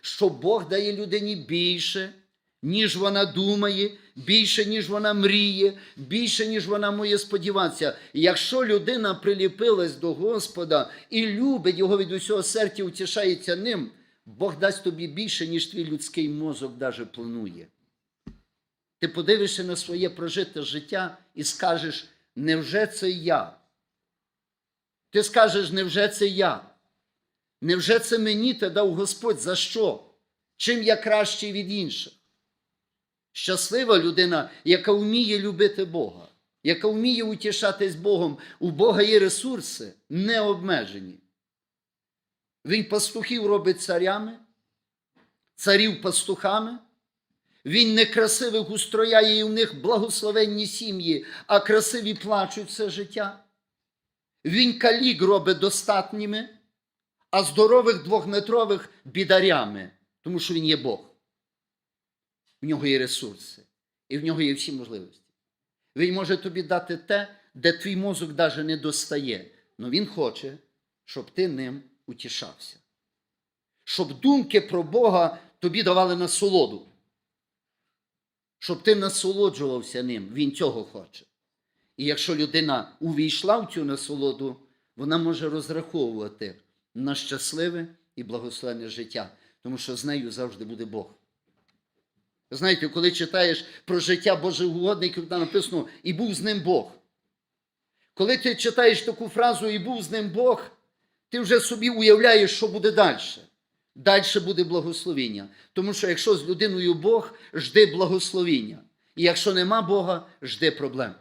що Бог дає людині більше, ніж вона думає, більше, ніж вона мріє, більше, ніж вона може сподіватися. Якщо людина приліпилась до Господа і любить його від усього серця, утішається ним, Бог дасть тобі більше, ніж твій людський мозок даже планує. Ти подивишся на своє прожите життя і скажеш, невже це я? Ти скажеш, невже це я? Невже це мені те дав Господь? За що? Чим я кращий від інших? Щаслива людина, яка вміє любити Бога, яка вміє утішатись Богом. У Бога є ресурси необмежені. Він пастухів робить царями, царів пастухами. Він некрасивих устрояє і в них благословенні сім'ї, а красиві плачуть все життя. Він калік робить достатніми, а здорових двохметрових бідарями, тому що він є Бог. В нього є ресурси, і в нього є всі можливості. Він може тобі дати те, де твій мозок навіть не достає. але він хоче, щоб ти ним утішався. Щоб думки про Бога тобі давали насолоду. Щоб ти насолоджувався ним. Він цього хоче. І якщо людина увійшла в цю насолоду, вона може розраховувати на щасливе і благословенне життя, тому що з нею завжди буде Бог. Знаєте, коли читаєш про життя Божеугодників, там написано і був з ним Бог. Коли ти читаєш таку фразу і був з ним Бог, ти вже собі уявляєш, що буде далі. Далі буде благословіння. Тому що якщо з людиною Бог, жди благословіння. І якщо нема Бога, жди проблем.